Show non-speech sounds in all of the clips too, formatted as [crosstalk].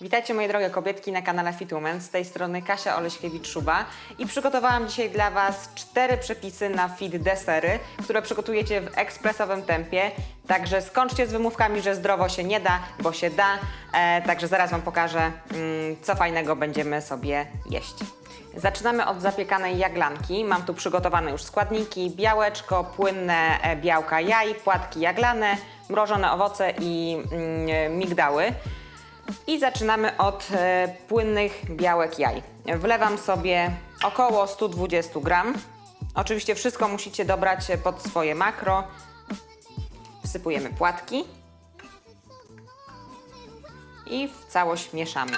Witajcie moje drogie kobietki na kanale Fitwoman. Z tej strony Kasia Oleśkiewicz-Szuba i przygotowałam dzisiaj dla Was cztery przepisy na fit desery, które przygotujecie w ekspresowym tempie. Także skończcie z wymówkami, że zdrowo się nie da, bo się da. E, także zaraz Wam pokażę, mm, co fajnego będziemy sobie jeść. Zaczynamy od zapiekanej jaglanki. Mam tu przygotowane już składniki, białeczko, płynne e, białka jaj, płatki jaglane, mrożone owoce i mm, migdały. I zaczynamy od e, płynnych białek jaj. Wlewam sobie około 120 gram. Oczywiście wszystko musicie dobrać pod swoje makro. Wsypujemy płatki i w całość mieszamy.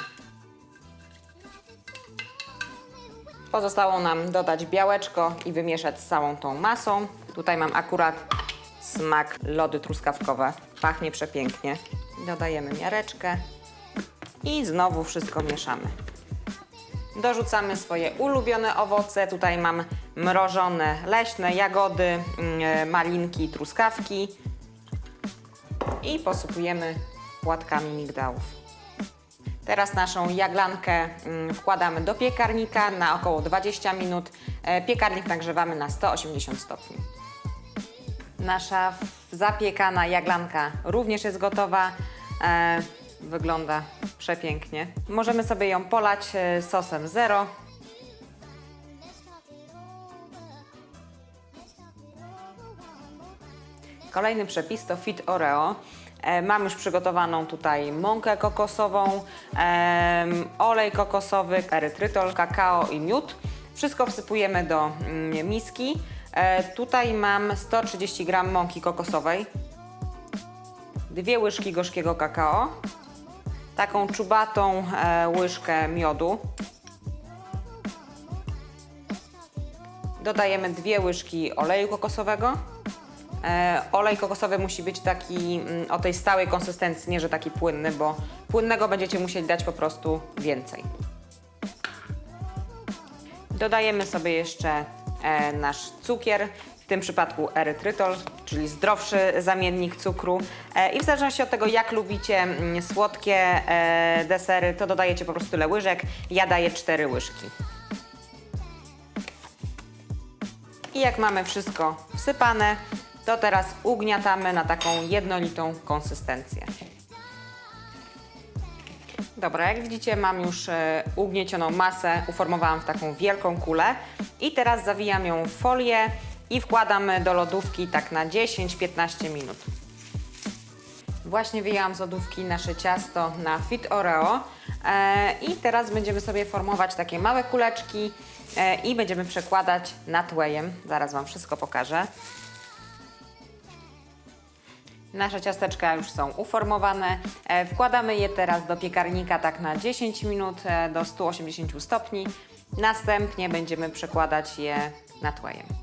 Pozostało nam dodać białeczko i wymieszać z całą tą masą. Tutaj mam akurat smak lody truskawkowe. Pachnie przepięknie. Dodajemy miareczkę i znowu wszystko mieszamy. Dorzucamy swoje ulubione owoce. Tutaj mam mrożone leśne jagody, mm, malinki, truskawki i posypujemy płatkami migdałów. Teraz naszą jaglankę mm, wkładamy do piekarnika na około 20 minut. E, Piekarnik nagrzewamy na 180 stopni. Nasza zapiekana jaglanka również jest gotowa. Wygląda przepięknie. Możemy sobie ją polać e, sosem zero. Kolejny przepis to Fit Oreo. E, Mam już przygotowaną tutaj mąkę kokosową, olej kokosowy, erytrytol, kakao i miód. Wszystko wsypujemy do mm, miski. E, Tutaj mam 130 g mąki kokosowej, dwie łyżki gorzkiego kakao, taką czubatą e, łyżkę miodu. Dodajemy dwie łyżki oleju kokosowego. E, olej kokosowy musi być taki mm, o tej stałej konsystencji, nie że taki płynny, bo płynnego będziecie musieli dać po prostu więcej. Dodajemy sobie jeszcze e, nasz cukier, w tym przypadku erytrytol, czyli zdrowszy zamiennik cukru. E, I w zależności od tego, jak lubicie mm, słodkie e, desery, to dodajecie po prostu tyle łyżek. Ja daję 4 łyżki. I jak mamy wszystko wsypane, to teraz ugniatamy na taką jednolitą konsystencję. Dobra, jak widzicie mam już e, ugniecioną masę, uformowałam w taką wielką kulę i teraz zawijam ją w folię i wkładam do lodówki tak na 10-15 minut. Właśnie wyjęłam z lodówki nasze ciasto na Fit Oreo e, i teraz będziemy sobie formować takie małe kuleczki e, i będziemy przekładać nad wheyem. Zaraz Wam wszystko pokażę. Nasze ciasteczka już są uformowane. E, Wkładamy je teraz do piekarnika tak na 10 minut do 180 stopni. Następnie będziemy przekładać je nad wheyem.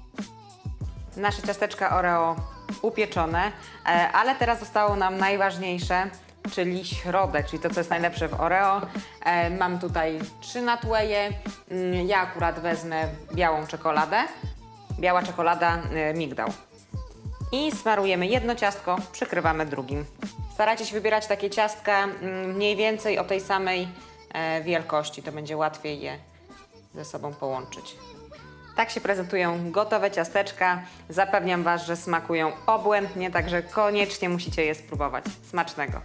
Nasze ciasteczka Oreo upieczone, e, ale teraz zostało nam najważniejsze, czyli środek, czyli to, co jest najlepsze w Oreo. E, Mam tutaj trzy natłeje. Mm, Ja akurat wezmę białą czekoladę. Biała czekolada, e, migdał. I smarujemy jedno ciastko, przykrywamy drugim. Starajcie się wybierać takie ciastka mm, mniej więcej o tej samej wielkości, to będzie łatwiej je ze sobą połączyć. Tak się prezentują gotowe ciasteczka. Zapewniam Was, że smakują obłędnie, także koniecznie musicie je spróbować. Smacznego!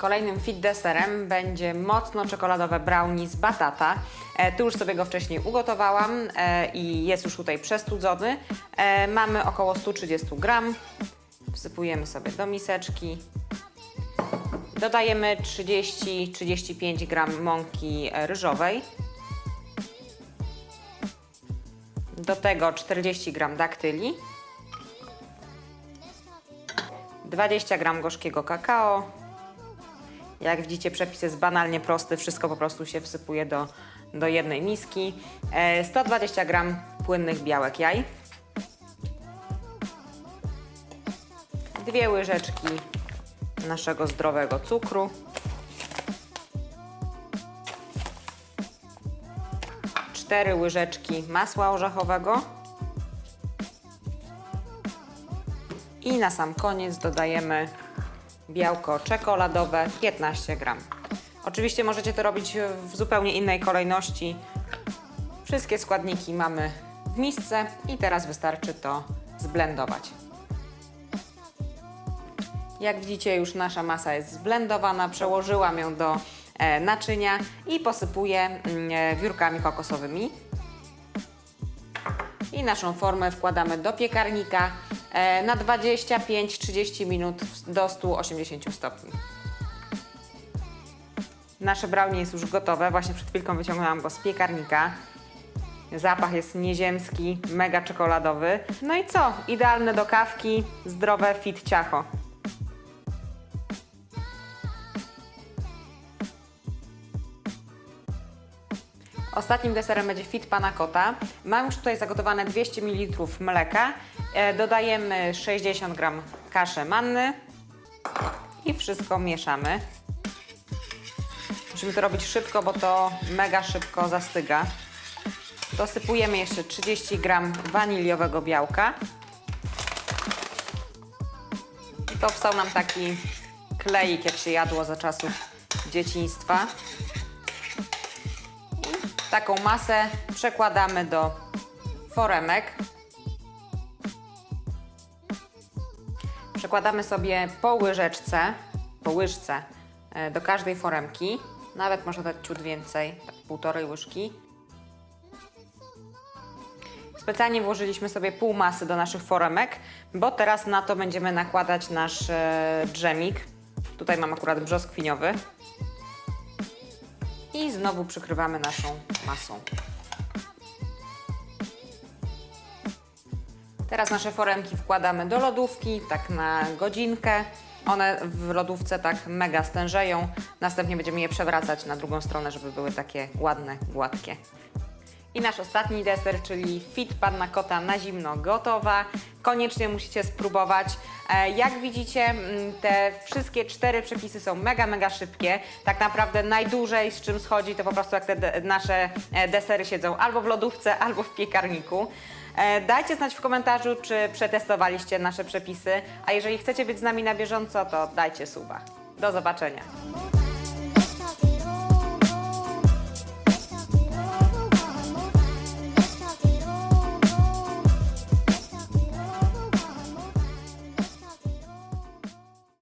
Kolejnym fit deserem będzie mocno czekoladowe brownie z batata. E, tu już sobie go wcześniej ugotowałam e, i jest już tutaj przestudzony. E, mamy około 130 gram. Wsypujemy sobie do miseczki. Dodajemy 30-35 gram mąki ryżowej. Do tego 40 gram daktyli. 20 gram gorzkiego kakao. Jak widzicie, przepis jest banalnie prosty, wszystko po prostu się wsypuje do, do jednej miski. E, 120 gram płynnych białek jaj. Dwie łyżeczki naszego zdrowego cukru. 4 łyżeczki masła orzechowego. I na sam koniec dodajemy białko czekoladowe 15 gram. Oczywiście możecie to robić w zupełnie innej kolejności. Wszystkie składniki mamy w misce i teraz wystarczy to zblendować. Jak widzicie, już nasza masa jest zblendowana. Przełożyłam ją do e, naczynia i posypuję mm, e, wiórkami kokosowymi. I naszą formę wkładamy do piekarnika na 25-30 minut do 180 stopni. Nasze brownie jest już gotowe. Właśnie przed chwilką wyciągnęłam go z piekarnika. Zapach jest nieziemski, mega czekoladowy. No i co? Idealne do kawki, zdrowe fit ciacho. Ostatnim deserem będzie fit panna cotta. Mam już tutaj zagotowane 200 ml mleka. E, dodajemy 60 g kaszy manny i wszystko mieszamy. Musimy to robić szybko, bo to mega szybko zastyga. Dosypujemy jeszcze 30 g waniliowego białka. I powstał nam taki kleik, jak się jadło za czasów dzieciństwa. Taką masę przekładamy do foremek. Przekładamy sobie po łyżeczce, po łyżce e, do każdej foremki. Nawet można dać ciut więcej, tak półtorej łyżki. Specjalnie włożyliśmy sobie pół masy do naszych foremek, bo teraz na to będziemy nakładać nasz e, dżemik. Tutaj mam akurat brzoskwiniowy. I znowu przykrywamy naszą masą. Teraz nasze foremki wkładamy do lodówki, tak na godzinkę. One w lodówce tak mega stężeją. Następnie będziemy je przewracać na drugą stronę, żeby były takie ładne, gładkie. I nasz ostatni deser, czyli fit panna cotta na zimno gotowa. Koniecznie musicie spróbować. E, Jak widzicie, te wszystkie cztery przepisy są mega, mega szybkie. Tak naprawdę najdłużej z czym schodzi, to po prostu jak te nasze e, desery siedzą albo w lodówce, [laughs] albo w piekarniku. E, Dajcie znać w komentarzu, czy przetestowaliście nasze przepisy, a jeżeli chcecie być z nami na bieżąco, to dajcie suba. Do zobaczenia.